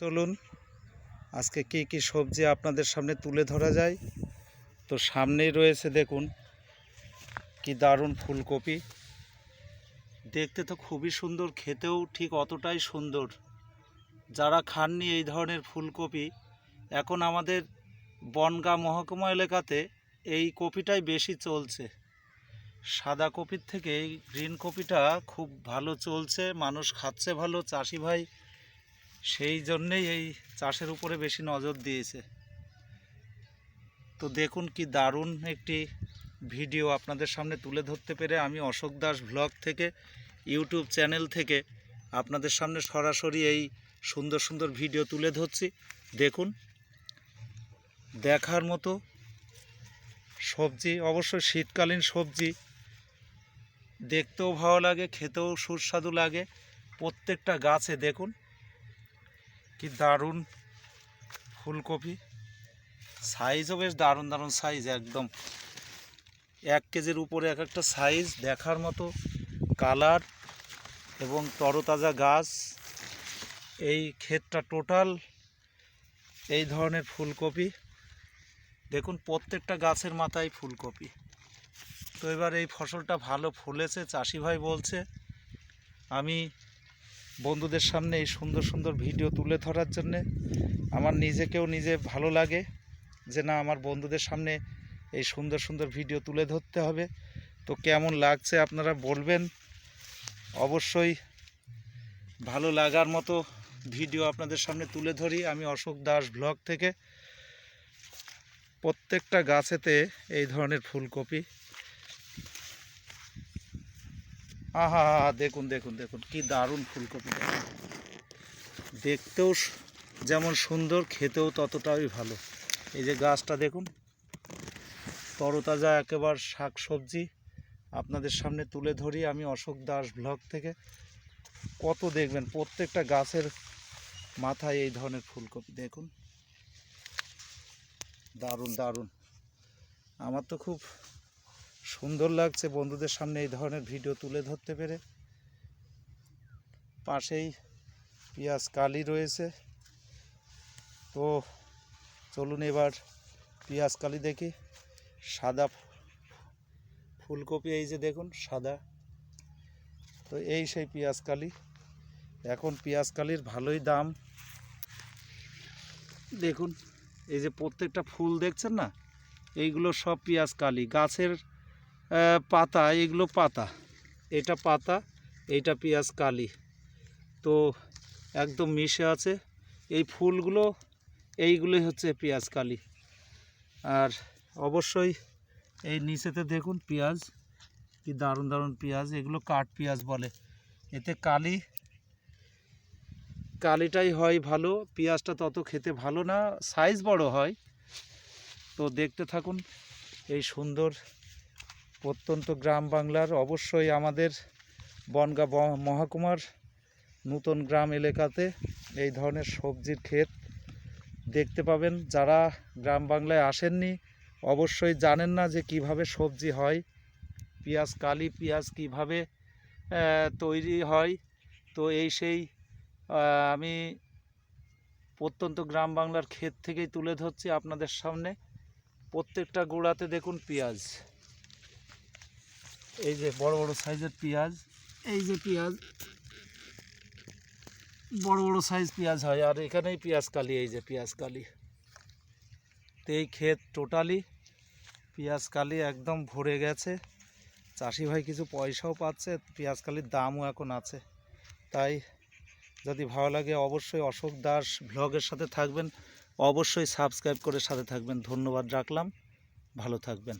চলুন, আজকে কি কি সবজি আপনাদের সামনে তুলে ধরা যায়? তো সামনেই রয়েছে দেখুন, কি দারুণ ফুলকপি। দেখতে তো খুবই সুন্দর, খেতেও ঠিক অতটাই সুন্দর। যারা খাননি এই ধরনের ফুলকপি, এখন আমাদের বনগাঁ মহকুমা এলাকাতে এই কপিটাই বেশি চলছে। সাদা কপির থেকে এই গ্রিন কপিটা খুব ভালো চলছে, মানুষ খাচ্ছে ভালো, চাষি ভাই সেই জন্যেই এই চাষের উপরে বেশি নজর দিয়েছে। তো দেখুন কি দারুণ একটি ভিডিও আপনাদের সামনে তুলে ধরতে পেরে আমি অশোক দাস ব্লগ থেকে, ইউটিউব চ্যানেল থেকে আপনাদের সামনে সরাসরি এই সুন্দর সুন্দর ভিডিও তুলে ধরছি। দেখুন, দেখার মতো সবজি অবশ্যই শীতকালীন সবজি, দেখতেও ভালো লাগে, খেতেও সুস্বাদু লাগে। প্রত্যেকটা গাছে দেখুন কি দারুণ ফুলকপি। সাইজও বেশ দারুণ দারুণ সাইজ একদম। এক কেজির উপরে এক একটা সাইজ দেখার মতো কালার এবং তরতাজা গাছ। এই ক্ষেতটা টোটাল এই ধরনের ফুলকপি। দেখুন, প্রত্যেকটা গাছের মাথায় ফুলকপি। তো এবার এই ফসলটা ভালো ফলেছে, চাষি ভাই বলছে। আমি বন্ধুদের সামনে এই সুন্দর সুন্দর ভিডিও তুলে ধরার জন্যে আমার নিজেকেও নিজে ভালো লাগে যে না, আমার বন্ধুদের সামনে এই সুন্দর সুন্দর ভিডিও তুলে ধরতে হবে। তো কেমন লাগছে আপনারা বলবেন। অবশ্যই ভালো লাগার মতো ভিডিও আপনাদের সামনে তুলে ধরি আমি অশোক দাস ব্লগ থেকে। প্রত্যেকটা গাছেতে এই ধরনের ফুলকপি আহা, দেখুন দেখুন দেখুন, কি দারুণ ফুলকপি। দেখতেও যেমন সুন্দর, খেতেও ততটাই ভালো। এই যে গাছটা দেখুন, তরতাজা একেবার শাক সবজি আপনাদের সামনে তুলে ধরি আমি অশোক দাস ব্লগ থেকে। কত দেখবেন, প্রত্যেকটা গাছের মাথায় এই ধরনের ফুলকপি, দেখুন। দারুণ দারুণ। আমার তো খুব সুন্দর লাগছে বন্ধুদের সামনে এই ধরনের ভিডিও তুলে ধরতে পেরে। পাশেই পেঁয়াজ কালি রয়েছে। তো চলুন এবার পেঁয়াজ কালি দেখি। সাদা ফুলকপি এই যে দেখুন, সাদা। তো এই সেই পেঁয়াজ কালি। এখন পেঁয়াজ কালির ভালোই দাম। দেখুন, এই যে প্রত্যেকটা ফুল দেখছেন না? এইগুলো সব পেঁয়াজ কালি। গাছের পাতা, এগুলো পাতা। এটা পাতা, এইটা পেঁয়াজ, কালি। তো একদম মিশে আছে। এই ফুলগুলো, এইগুলোই হচ্ছে পেঁয়াজ, কালি। আর অবশ্যই এই নিচেতে দেখুন পেঁয়াজ, কি দারুণ দারুণ পেঁয়াজ। এগুলো কাঠ পেঁয়াজ বলে। এতে কালি, কালিটাই হয় ভালো। পেঁয়াজটা তত খেতে ভালো না সাইজ বড় হয়। তো দেখতে থাকুন এই সুন্দর প্রত্যন্ত গ্রাম বাংলার। অবশ্যই আমাদের বনগা মহকুমার নূতন গ্রাম এলাকাতে এই ধরনের সবজির ক্ষেত দেখতে পাবেন। যারা গ্রাম বাংলায় আসেননি, অবশ্যই জানেন না যে কীভাবে সবজি হয়, পেঁয়াজ, কালি পেঁয়াজ কীভাবে তৈরি হয়। তো এই সেই আমি প্রত্যন্ত গ্রাম বাংলার ক্ষেত থেকেই তুলে ধরছি আপনাদের সামনে। প্রত্যেকটা গোড়াতে দেখুন পেঁয়াজ। এই যে বড় বড় সাইজের পেঁয়াজ। এই যে পেঁয়াজ। বড় বড় সাইজ পেঁয়াজ হয় আর এখানেই পেঁয়াজ কালি এই যে পেঁয়াজ কালি। তো এই ক্ষেত টোটালি পেঁয়াজ কালি একদম ভরে গেছে। চাষি ভাই কিছু পয়সাও পাচ্ছে পেঁয়াজ কালির দামও এখন আছে। তাই যদি ভালো লাগে অবশ্যই অশোক দাস ব্লগের সাথে থাকবেন অবশ্যই সাবস্ক্রাইব করে সাথে থাকবেন। ধন্যবাদ রাখলাম ভালো থাকবেন।